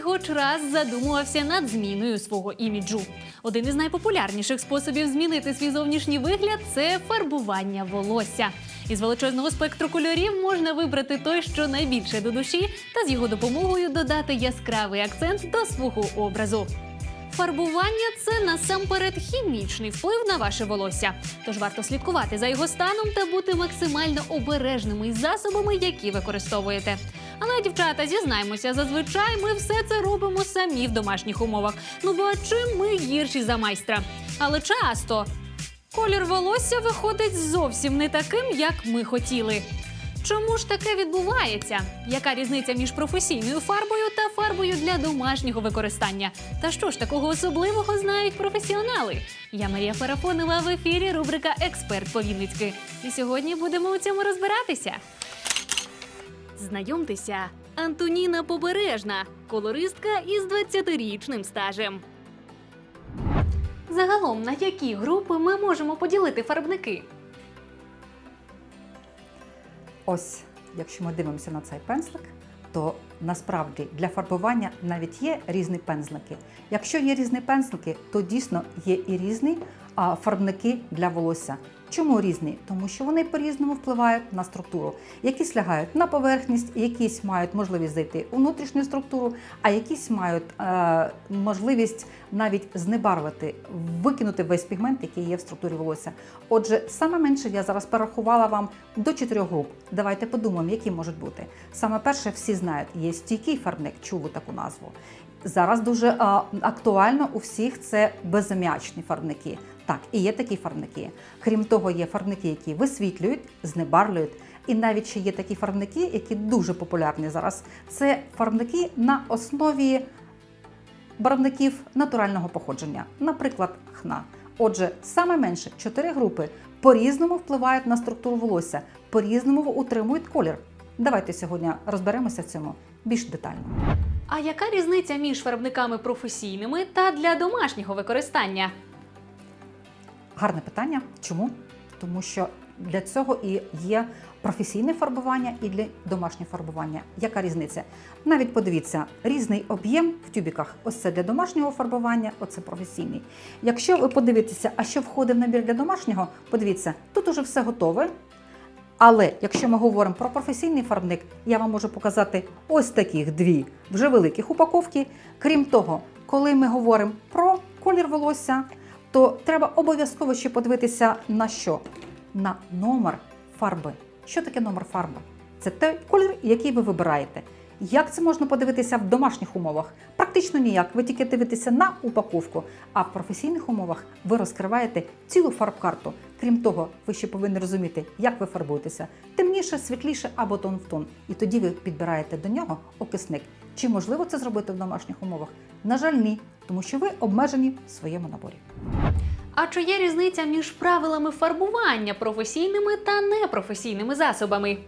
хоч раз задумувався над зміною свого іміджу. Один із найпопулярніших способів змінити свій зовнішній вигляд це фарбування волосся. Із величезного спектру кольорів можна вибрати той, що найбільше до душі, та з його допомогою додати яскравий акцент до свого образу. Фарбування це насамперед хімічний вплив на ваше волосся. Тож варто слідкувати за його станом та бути максимально обережними із засобами, які використовуєте. Але, дівчата, зізнаймося, зазвичай ми все це робимо самі в домашніх умовах. Ну бо чим ми гірші за майстра? Але часто колір волосся виходить зовсім не таким, як ми хотіли. Чому ж таке відбувається? Яка різниця між професійною фарбою та фарбою для домашнього використання? Та що ж такого особливого знають професіонали? Я Марія Фарафонова в ефірі рубрика Експерт по Вінницьки. І сьогодні будемо у цьому розбиратися. Знайомтеся, Антоніна Побережна, колористка із 20-річним стажем. Загалом, на які групи ми можемо поділити фарбники? Ось, якщо ми дивимося на цей пензлик, то насправді для фарбування навіть є різні пензлики. Якщо є різні пензлики, то дійсно є і різні фарбники для волосся. Чому різні? Тому що вони по-різному впливають на структуру. Якісь лягають на поверхність, якісь мають можливість зайти у внутрішню структуру, а якісь мають е, можливість навіть знебарвити, викинути весь пігмент, який є в структурі волосся. Отже, саме менше я зараз порахувала вам до чотирьох груп. Давайте подумаємо, які можуть бути. Саме перше, всі знають, є стійкий фарбник, чули таку назву. Зараз дуже е, актуально у всіх це безаміачні фарбники. Так, і є такі фарбники. Крім того, є фарбники, які висвітлюють, знебарлюють. І навіть ще є такі фарбники, які дуже популярні зараз. Це фарбники на основі барвників натурального походження, наприклад, хна. Отже, саме менше чотири групи по-різному впливають на структуру волосся, по-різному утримують колір. Давайте сьогодні розберемося в цьому більш детально. А яка різниця між фарбниками професійними та для домашнього використання? Гарне питання. Чому? Тому що для цього і є професійне фарбування і для домашнього фарбування. Яка різниця? Навіть подивіться, різний об'єм в тюбіках. Ось це для домашнього фарбування, оце професійний. Якщо ви подивитеся, а що входить в набір для домашнього, подивіться, тут уже все готове. Але якщо ми говоримо про професійний фарбник, я вам можу показати ось таких дві вже великих упаковки. Крім того, коли ми говоримо про колір волосся, то треба обов'язково ще подивитися на що? На номер фарби. Що таке номер фарби? Це той колір, який ви вибираєте. Як це можна подивитися в домашніх умовах? Практично ніяк. Ви тільки дивитеся на упаковку, а в професійних умовах ви розкриваєте цілу фарб-карту. Крім того, ви ще повинні розуміти, як ви фарбуєтеся темніше, світліше або тон в тон. І тоді ви підбираєте до нього окисник. Чи можливо це зробити в домашніх умовах? На жаль, ні, тому що ви обмежені в своєму наборі. А чи є різниця між правилами фарбування професійними та непрофесійними засобами?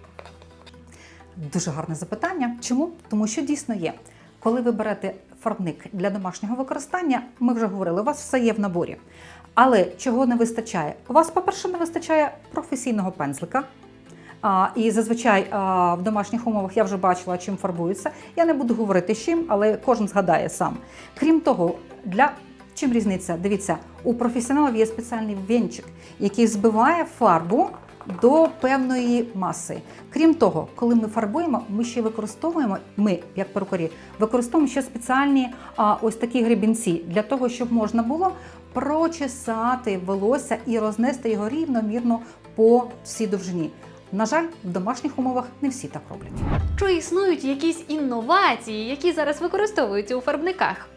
Дуже гарне запитання. Чому? Тому що дійсно є. Коли ви берете фарбник для домашнього використання, ми вже говорили, у вас все є в наборі. Але чого не вистачає? У вас, по-перше, не вистачає професійного пензлика. А, і зазвичай а, в домашніх умовах я вже бачила, чим фарбуються. Я не буду говорити чим, але кожен згадає сам. Крім того, для чим різниця? Дивіться, у професіоналів є спеціальний венчик, який збиває фарбу до певної маси. Крім того, коли ми фарбуємо, ми ще використовуємо, ми, як перукарі, використовуємо ще спеціальні а, ось такі гребінці для того, щоб можна було прочесати волосся і рознести його рівномірно по всій довжині. На жаль, в домашніх умовах не всі так роблять. Чи існують якісь інновації, які зараз використовуються у фарбниках?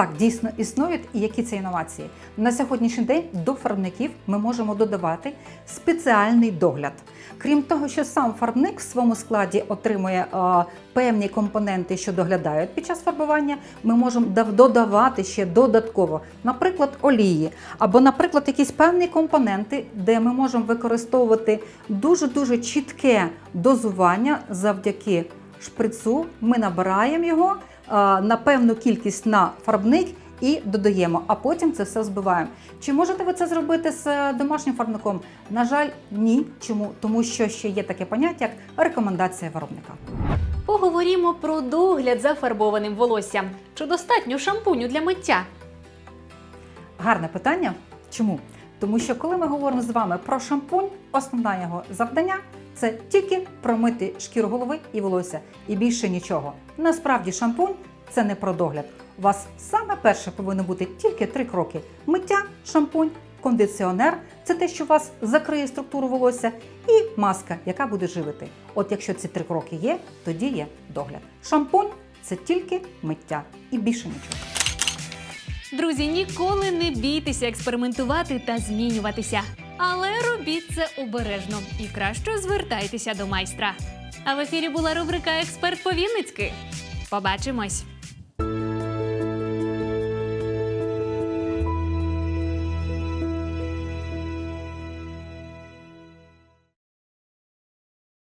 Так, дійсно існують і які це інновації. На сьогоднішній день до фарбників ми можемо додавати спеціальний догляд. Крім того, що сам фарбник в своєму складі отримує е, певні компоненти, що доглядають під час фарбування, ми можемо додавати ще додатково, наприклад, олії, або, наприклад, якісь певні компоненти, де ми можемо використовувати дуже-дуже чітке дозування завдяки шприцу. Ми набираємо його на певну кількість на фарбник і додаємо, а потім це все збиваємо. Чи можете ви це зробити з е, домашнім фарбником? На жаль, ні. Чому? Тому що ще є таке поняття, як рекомендація виробника. Поговоримо про догляд за фарбованим волоссям. Чи достатньо шампуню для миття? Гарне питання. Чому? Тому що коли ми говоримо з вами про шампунь, основне його завдання це тільки промити шкіру голови і волосся, і більше нічого. Насправді шампунь це не про догляд. У вас саме перше повинно бути тільки три кроки: миття, шампунь, кондиціонер це те, що вас закриє структуру волосся, і маска, яка буде живити. От якщо ці три кроки є, тоді є догляд. Шампунь це тільки миття і більше нічого. Друзі, ніколи не бійтеся експериментувати та змінюватися. Але робіть це обережно і краще звертайтеся до майстра. А в ефірі була рубрика Експерт по Вінницьки. Побачимось!